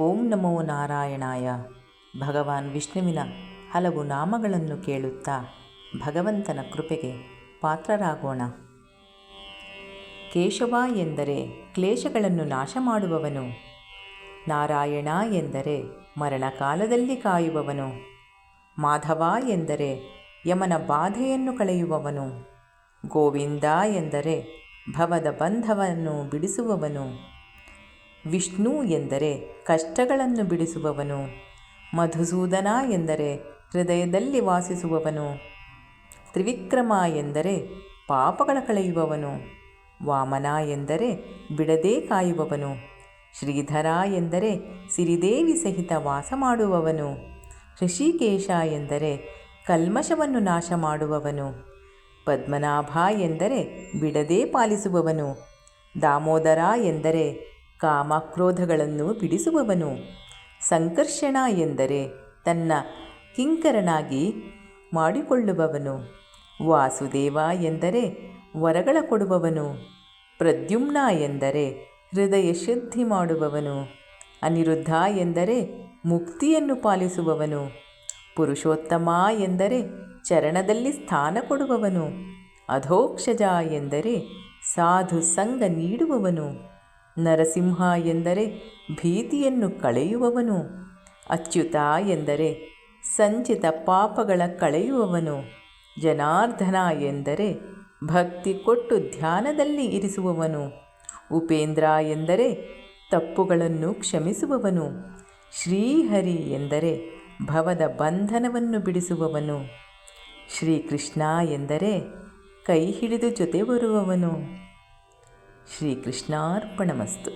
ಓಂ ನಮೋ ನಾರಾಯಣಾಯ. ಭಗವಾನ್ ವಿಷ್ಣುವಿನ ಹಲವು ನಾಮಗಳನ್ನು ಕೇಳುತ್ತಾ ಭಗವಂತನ ಕೃಪೆಗೆ ಪಾತ್ರರಾಗೋಣ. ಕೇಶವ ಎಂದರೆ ಕ್ಲೇಶಗಳನ್ನು ನಾಶ ಮಾಡುವವನು ನಾರಾಯಣ ಎಂದರೆ ಮರಣಕಾಲದಲ್ಲಿ ಕಾಯುವವನು. ಮಾಧವ ಎಂದರೆ ಯಮನ ಬಾಧೆಯನ್ನು ಕಳೆಯುವವನು. ಗೋವಿಂದ ಎಂದರೆ ಭವದ ಬಂಧವನ್ನು ಬಿಡಿಸುವವನು. ವಿಷ್ಣು ಎಂದರೆ ಕಷ್ಟಗಳನ್ನು ಬಿಡಿಸುವವನು, ಮಧುಸೂದನ ಎಂದರೆ ಹೃದಯದಲ್ಲಿ ವಾಸಿಸುವವನು, ತ್ರಿವಿಕ್ರಮ ಎಂದರೆ ಪಾಪಗಳ ಕಳೆಯುವವನು, ವಾಮನ ಎಂದರೆ ಬಿಡದೆ ಕಾಯುವವನು, ಶ್ರೀಧರ ಎಂದರೆ ಸಿರಿದೇವಿ ಸಹಿತ ವಾಸ ಮಾಡುವವನು, ಋಷಿಕೇಶ ಎಂದರೆ ಕಲ್ಮಶವನ್ನು ನಾಶ ಮಾಡುವವನು, ಪದ್ಮನಾಭ ಎಂದರೆ ಬಿಡದೆ ಪಾಲಿಸುವವನು, ದಾಮೋದರ ಎಂದರೆ ಕಾಮಕ್ರೋಧಗಳನ್ನು ಬಿಡಿಸುವವನು. ಸಂಕರ್ಷಣ ಎಂದರೆ ತನ್ನ ಕಿಂಕರನಾಗಿ ಮಾಡಿಕೊಳ್ಳುವವನು. ವಾಸುದೇವ ಎಂದರೆ ವರಗಳ ಕೊಡುವವನು. ಪ್ರದ್ಯುಮ್ನ ಎಂದರೆ ಹೃದಯ ಶುದ್ಧಿ ಮಾಡುವವನು. ಅನಿರುದ್ಧ ಎಂದರೆ ಮುಕ್ತಿಯನ್ನು ಪಾಲಿಸುವವನು. ಪುರುಷೋತ್ತಮ ಎಂದರೆ ಚರಣದಲ್ಲಿ ಸ್ಥಾನ ಕೊಡುವವನು. ಅಧೋಕ್ಷಜ ಎಂದರೆ ಸಾಧು ಸಂಘ ನೀಡುವವನು. ನರಸಿಂಹ ಎಂದರೆ ಭೀತಿಯನ್ನು ಕಳೆಯುವವನು. ಅಚ್ಯುತ ಎಂದರೆ ಸಂಚಿತ ಪಾಪಗಳ ಕಳೆಯುವವನು. ಜನಾರ್ದನ ಎಂದರೆ ಭಕ್ತಿ ಕೊಟ್ಟು ಧ್ಯಾನದಲ್ಲಿ ಇರಿಸುವವನು. ಉಪೇಂದ್ರ ಎಂದರೆ ತಪ್ಪುಗಳನ್ನು ಕ್ಷಮಿಸುವವನು. ಶ್ರೀಹರಿ ಎಂದರೆ ಭವದ ಬಂಧನವನ್ನು ಬಿಡಿಸುವವನು. ಶ್ರೀಕೃಷ್ಣ ಎಂದರೆ ಕೈ ಹಿಡಿದು ಜೊತೆ ಬರುವವನು. శ్రీకృష్ణార్పణమస్తు